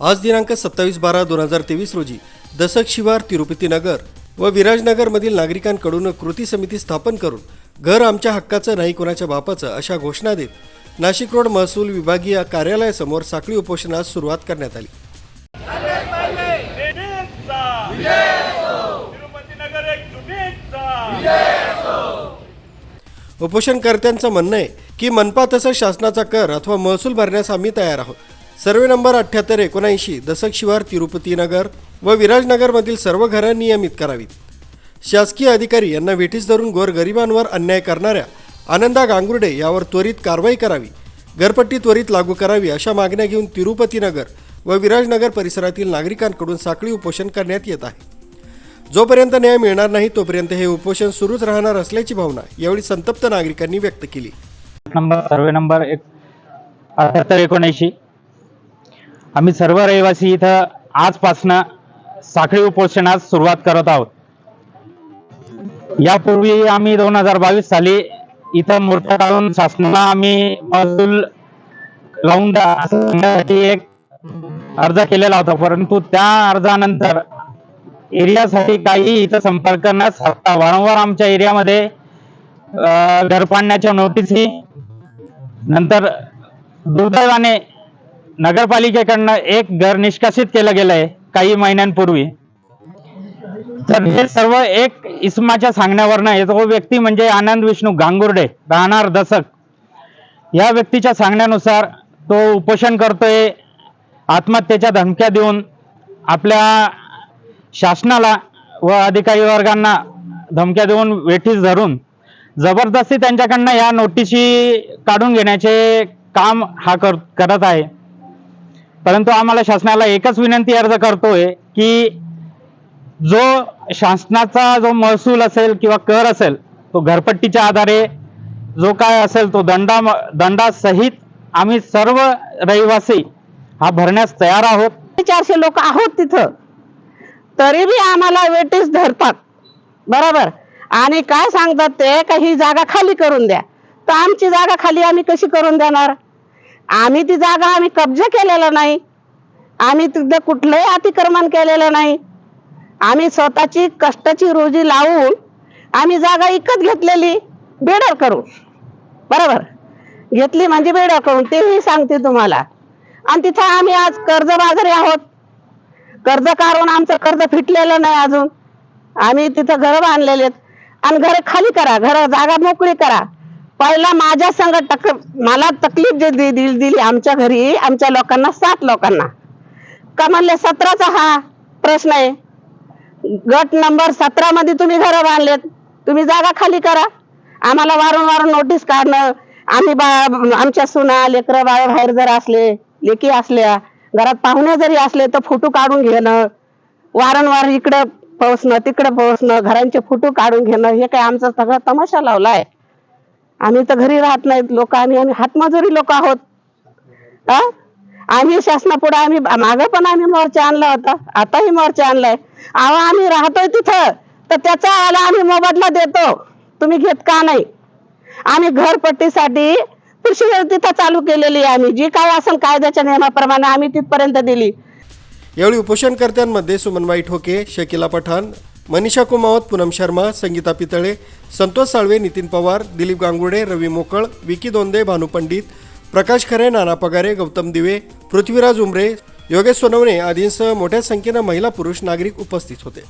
आज दिनांक सत्तावीस बारा दोन हजार तेवीस रोजी दशक शिवार तिरुपती नगर व विराजनगरमधील नागरिकांकडून कृती समिती स्थापन करून घर आमच्या हक्काचं नाही कोणाच्या बापाचं अशा घोषणा देत नाशिक रोड महसूल विभागीय कार्यालयासमोर साखळी उपोषणास सुरुवात करण्यात आली. उपोषणकर्त्यांचं म्हणणं आहे की मनपा तसंच शासनाचा कर अथवा महसूल भरण्यास आम्ही तयार आहोत. सर्वे नंबर अठ्ठ्याहत्तर एकोणऐंशी दशक शिवार तिरुपती नगर व विराजनगरमधील सर्व घरं नियमित करावीत. शासकीय अधिकारी यांना वेठीस धरून गोरगरिबांवर अन्याय करणाऱ्या आनंदा गांगुर्डे यावर त्वरित कारवाई करावी घरपट्टी त्वरित लागू करावी अशा मागण्या घेऊन तिरुपती नगर व विराजनगर परिसरातील नागरिकांकडून साखळी उपोषण करण्यात येत आहे. जोपर्यंत न्याय मिळणार नाही तोपर्यंत हे उपोषण सुरूच राहणार असल्याची भावना यावेळी संतप्त नागरिकांनी व्यक्त केली. नंबर सर्वे नंबर एक अठ्याहत्तर एकोणऐंशी आम्ही सर्व रहिवासी इथं आजपासनं साखळी उपोषणास सुरुवात करत आहोत. यापूर्वी आम्ही दोन हजार बावीस साली इथं मोर्चा काढून शासनाला आम्ही महसूल लावून सांगण्यासाठी एक अर्ज केलेला होता. परंतु त्या अर्जानंतर एरियासाठी काही इथं संपर्क न साधता वारंवार आमच्या एरियामध्ये घर पाडण्याच्या नोटीसी नंतर दुर्दैवाने नगरपालिकेकडनं एक घर निष्कासित केलं गेलंय काही महिन्यांपूर्वी. तर हे सर्व एक इसमाच्या सांगण्यावरनं येतो तो व्यक्ती म्हणजे आनंद विष्णू गांगुर्डे राहणार दसक. या व्यक्तीच्या सांगण्यानुसार तो उपोषण करतोय आत्महत्येच्या धमक्या देऊन आपल्या शासनाला व अधिकारी वर्गांना धमक्या देऊन वेठीस धरून जबरदस्ती त्यांच्याकडनं या नोटीसी काढून घेण्याचे काम हा कर करत आहे. परंतु आम्हाला शासनाला एकच विनंती अर्ज करतोय की जो शासनाचा जो महसूल असेल किंवा कर असेल तो घरपट्टीच्या आधारे जो काय असेल तो दंडा दंडासहित आम्ही सर्व रहिवासी हा भरण्यास तयार आहोत. चारशे लोक आहोत तिथं. तरी बी आम्हाला वेटीस धरतात. बरोबर? आणि काय सांगतात ते? का ही जागा खाली करून द्या. तर आमची जागा खाली आम्ही कशी करून देणार? आम्ही ती जागा आम्ही कब्जा केलेला नाही. आम्ही तिथं कुठलंही अतिक्रमण केलेलं नाही. आम्ही स्वतःची कष्टाची रोजी लावून आम्ही जागा इकत घेतलेली बेडर करून. बरोबर? घेतली म्हणजे बेडर करून तेही सांगते तुम्हाला. आणि तिथं आम्ही आज कर्ज बाजारी आहोत. कर्ज काढून आमचं कर्ज फिटलेलं नाही अजून. आम्ही तिथं घर बांधलेले आहेत. आणि घर खाली करा घर जागा मोकळी करा. पहिला माझ्या संग तक मला तकलीफ जे दि- दिली दिली आमच्या घरी आमच्या लोकांना सात लोकांना. का म्हणले सतराचा हा प्रश्न आहे. गट नंबर सतरा मध्ये तुम्ही घर बांधलेत. तुम्ही जागा खाली करा. आम्हाला वारंवार नोटीस काढणं. आम्ही बा आमच्या सुना लेकरं बाळ बाहेर जर असले लेकी असल्या घरात पाहुणे जरी असले तर फोटो काढून घेणं. वारंवार इकडं पोहोचणं तिकडं पोहोचणं घरांचे फोटो काढून घेणं. हे काय आमचा सगळा तमाशा लावलाय. आम्ही तर घरी राहत नाहीत लोक आम्ही आम्ही हातमजुरी लोक आहोत. आम्ही शासनापुढे आम्ही मागे पण आम्ही मोर्चा आणला होता. आताही मोर्चा आणलाय. अहो आम्ही राहतोय तिथं. तर त्याचा आला आम्ही मोबदला देतो. तुम्ही घेत का नाही? आम्ही घरपट्टीसाठी कृषी तिथं चालू केलेली आहे आम्ही. जी काय असेल कायद्याच्या नियमाप्रमाणे आम्ही तिथपर्यंत दिली. यावेळी उपोषणकर्त्यांमध्ये सुमनबाई ठोके शकिला पठाण मनीषा कुमावत पूनम शर्मा संगीता पितळे संतोष साळवे नितीन पवार दिलीप गांगुडे रवी मोकळ विकी दोंदे भानू पंडित प्रकाश खरे नाना पगारे गौतम दिवे पृथ्वीराज उमरे योगेश सोनवणे आदींसह मोठ्या संख्येनं महिला पुरुष नागरिक उपस्थित होते.